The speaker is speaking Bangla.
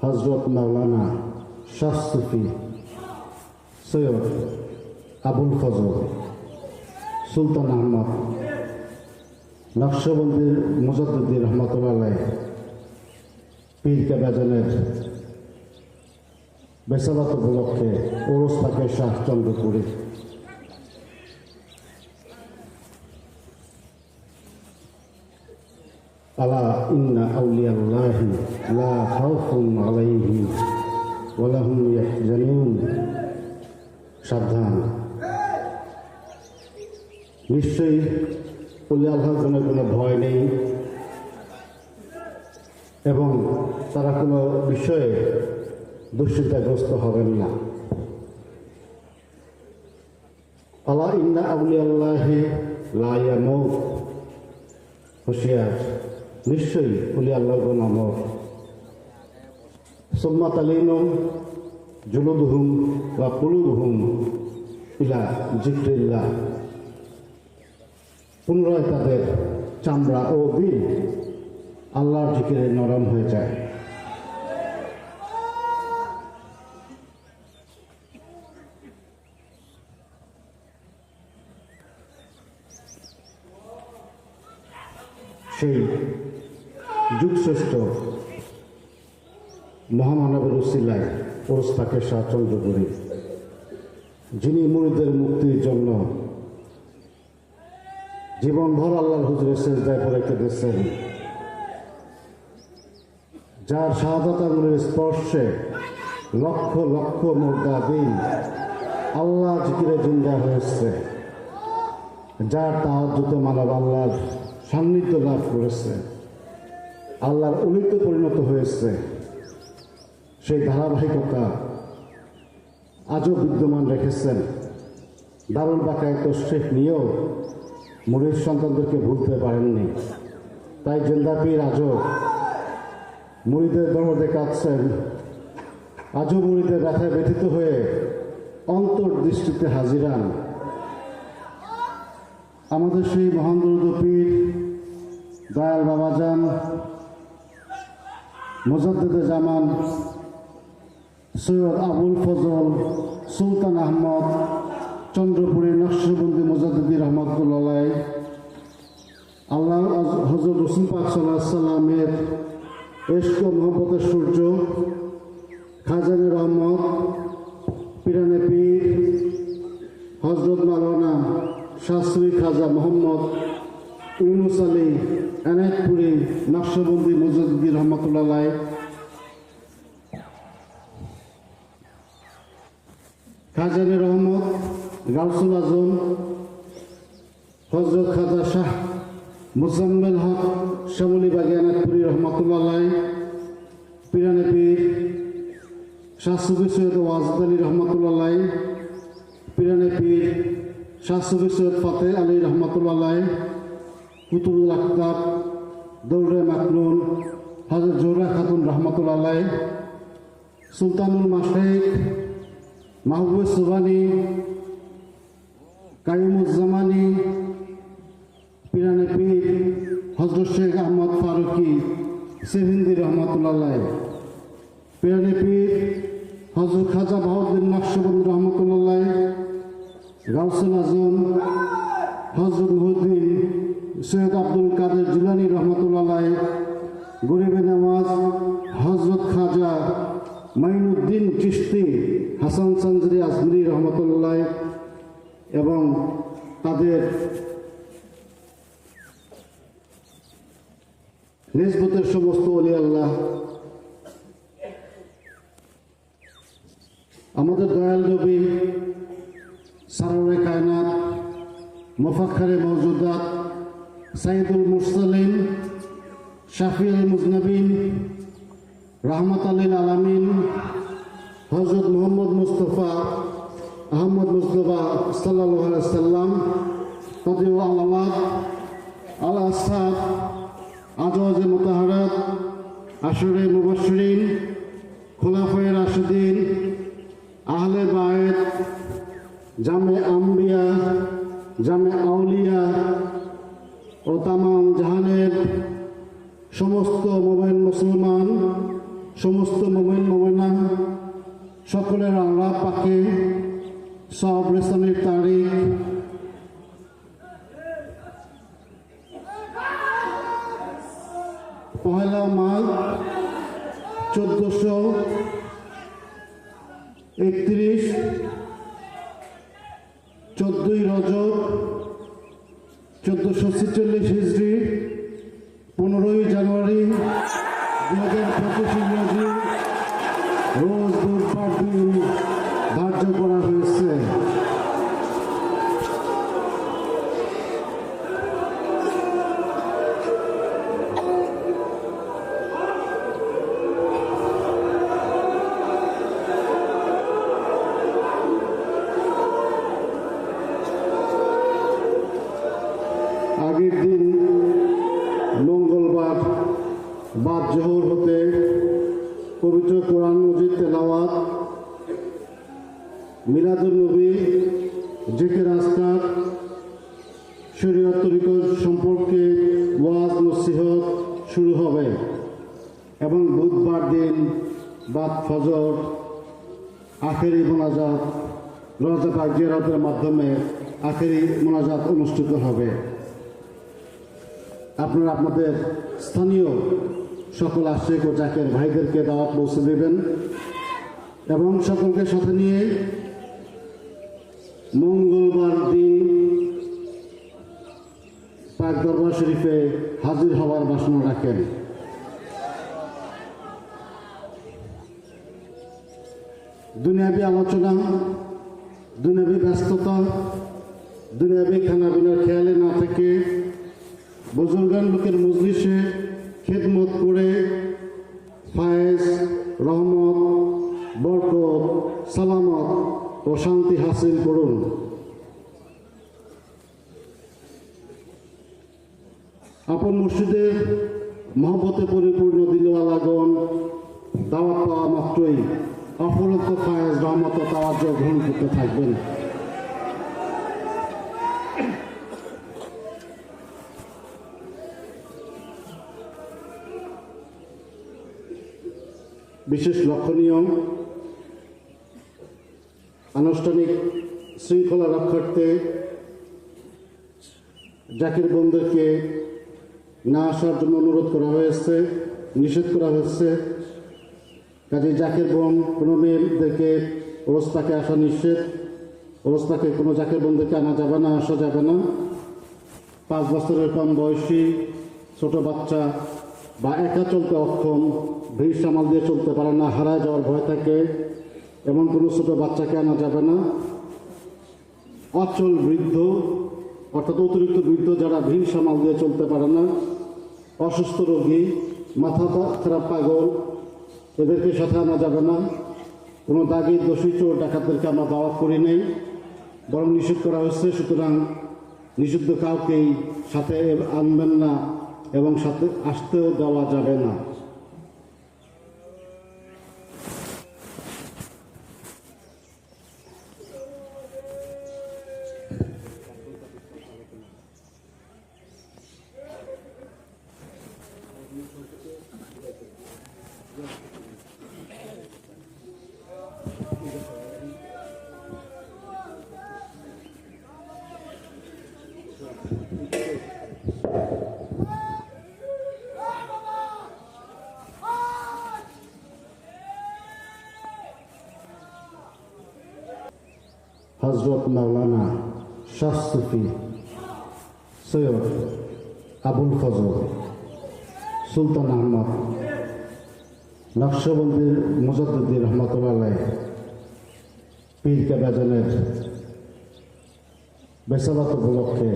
হজরত মাওলানা শাহ সুফি সৈয়দ আবুল ফজল, সুলতান আহমদ নকশবন্দির মুজাদ্দি রহমতুল্লাহ পীর কেবাজনের বেসালাত উপলক্ষে ওরস থাকে শাহ আলা ইন্না আউলিয়াল্লাহি লা খাউফুন আলাইহিম ওয়া লাহুম ইয়াহজানুন সাবধান। নিশ্চয়ই অলি আল্লাহর কোনো ভয় নেই এবং তারা কোনো বিষয়ে দুশ্চিন্তাগ্রস্ত হবেন না। আল্লাহ ইন্না আউলি আল্লাহে লায়ামুত হুশিয়ার। নিশ্চয়ই উলি আল্লাহ নামক সোম্মা তালিনুম, জুলুদহুম বা কুলুবহুম ইলা জিক্রিল্লাহ পুনরায় তাদের চামড়া ও দিল আল্লাহর জিকিরে নরম হয়ে যায়। সেই যুগশ্রেষ্ঠ মহামানবের উসিলায় ওরস্তাকে স্বাচ্ছন্দ্য করি যিনি মুড়িদের মুক্তির জন্য জীবনভর আল্লাহর হুজুরের শেষদায় পরে কেঁদেছেন যার শাহাদাত আঙুলের স্পর্শে লক্ষ লক্ষ মুর্দা দিন আল্লাহ জিকিরে জিন্দা হয়েছে যার তাহাজুতে মানব আল্লাহর সান্নিধ্য লাভ করেছে। আল্লাহর অলিতে পরিণত হয়েছে। সেই ধারাবাহিকতা আজও বিদ্যমান রেখেছেন। দারুল বাকায়ত শেখ নিয়েও মুরির সন্তানদেরকে ভুলতে পারেননি। তাই জেন্দাপির আজও মুড়িদের দরদে কাঁদছেন। আজও মুড়িদের ব্যথায় ব্যথিত হয়ে অন্তর্দৃষ্টিতে হাজিরান। আমাদের সেই মহান্দরদ পীর দয়াল বাবাজান মোজাদ্দেদে জামান, সৈয়দ আবুল ফজল, সুলতান আহমদ চন্দ্রপুরী নকশবন্দি মোজাদ্দি রহমতুল্লাহ আল্লাহ হজরত রসুল পাক সাল্লামের এস্ক মোহাম্মতের সূর্য, খাজানি রহমত, পিরানে পীর হজরত মালানা শাস্ত্রী খাজা মোহাম্মদ ইউনুস আলী এনায়তপুরি নকশবন্দি মুজুদ্দি রহমতুল্লাহ খাজানি রহমত, গাউসুল আজম, হজরত খাজা শাহ মুসাম্মেল হক শ্যামলী বাগি এনায়তপুরি রহমতুল্লাহ পিরানে পীর শাহ সুবি সৈয়দ ওয়াজদ আলী রহমতুল্লাহ পিরানে পীর শাহ সুবি সৈয়দ ফাতে আলী রহমতুল্লাহ কুতুবুল আক্তাব দৌড়ে মাকলুন হজরত জোহরা খাতুন রহমতুল্লাহ সুলতানুল মাশেক মাহবুব সুবানি, কাইমুজ্জামানি পিরানে পীর হজরত শেখ আহমদ ফারুকি সেহিন্দি রহমতুল্লাহ পিরানে পীর হজরত খাজা বাহুদ্দিন নকশবন্দ রহমতুল্লাহ গাউসুল আজম, হজরত মহুদ্দিন সৈয়দ আব্দুল কাদের জিলানি রহমতুল্লাহ গরিবে নামাজ হজরত খাজা মাইনুদ্দিন চিস্তি হাসান চন্দ্রী আজমিরি রহমতুল্লাহ এবং তাদের নিসবতের সমস্ত অলি আল্লাহ। আমাদের দয়াল নবী সাররে কায়নাত মফাক্ষারে মৌজুদাত সাইদুল মুরসালিন শাফিউল মুজনবিন, রহমত আলীল আলামিন হজরত মোহাম্মদ মুস্তফা আহমদ মুস্তফা সাল্লাম তদিউ আল আসাদ, আজওয়াজ মোতাহারাত আসরে মুবাসরিন খোলাফায় রাশিদিন, আহলে বায়েত জামে আম্বিয়া, জামে আউলিয়া ও তামাম জাহানের সমস্ত মোবাইল মুসলমান, সমস্ত মোমেন মোমেনা, সকলের আল্লাহ পাকে সব রেশনের তারিখ পহেলা মাঘ চোদ্দশো একত্রিশ, চোদ্দই রজব চোদ্দশো ছেচল্লিশ হিজড়ি পনেরোই জানুয়ারি দু হাজার পঁচিশ আগের দিন মঙ্গলবার বাদ জহর হতে পবিত্র কোরআন মজিদ তেলাওয়াত মিলাদুল নবী, জেকের আজকার, শরীয়ত সম্পর্কে ওয়াজ, নসিহত শুরু হবে এবং বুধবার দিন বাদ ফজর, আখেরি মোনাজাত, রজা পাক মাধ্যমে আখেরি মোনাজাত অনুষ্ঠিত হবে। আপনারা আপনাদের স্থানীয় সকল আশ্রয় ও জাকের ভাইদেরকে দাওয়াত পৌঁছে দেবেন এবং সকলকে সাথে নিয়ে মঙ্গলবার দিন পাক দরবার শরীফে হাজির হওয়ার বাসনা রাখেন। দুনিয়াবী আলোচনা, দুনিয়াবী ব্যস্ততা, দুনিয়াবী খানাপিনার খেয়ালে না থেকে বুজুর্গান লোকের মজলিসে খেদমত করে ফায়েজ, রহমত, বরকত, সালামত ও শান্তি হাসিল করুন। আপন মসজিদের মহব্বতে পরিপূর্ণ দিলওয়ালাগণ, দাওয়াত পাওয়া মাত্রই অপরন্ত ফায়েজ, রহমত ও তাওয়াজ্জ গ্রহণ করতে থাকবেন। বিশেষ লক্ষণীয় আনুষ্ঠানিক শৃঙ্খলা রক্ষার্থে জাকির বন্ধুকে না আসার জন্য অনুরোধ করা হয়েছে, নিষেধ করা হয়েছে। কাজে জাকির বোন কোনো মেয়েদেরকে ওরস্তাকে আসা নিষেধ ওরস্তাকে কোনো জাকির বন্ধুকে আনা যাবে না, আসা যাবে না। পাঁচ বছরের কম বয়সী ছোট বাচ্চা বা একা চলতে অক্ষম, ভিড় সামাল দিয়ে চলতে পারে না, হারায় যাওয়ার ভয় থাকে, এমন কোনো ছোটো বাচ্চাকে আনা যাবে না। অচল বৃদ্ধ, অর্থাৎ অতিরিক্ত বৃদ্ধ যারা ভিড় সামাল দিয়ে চলতে পারে না, অসুস্থ রোগী, মাথা খারাপ পাগল, এদেরকে সাথে আনা যাবে না। কোনো দাগি, দোষী, চোর, ডাকাতদেরকে আমরা দাওয়াত করি নেই, বরং নিষেধ করা হয়েছে, সুতরাং নিষিদ্ধ কাউকেই সাথে আনবেন না। এবং সাথে আসতেও দেওয়া যাবে না। হজরত মাওলানা শাহ সুফি সৈয়দ আবুল ফজল, সুলতান আহমদ নকশবন্দির মুজাদুদ্দিন রহমতুল্লাহ পীর কেবাজনের বেসালাত উপলক্ষে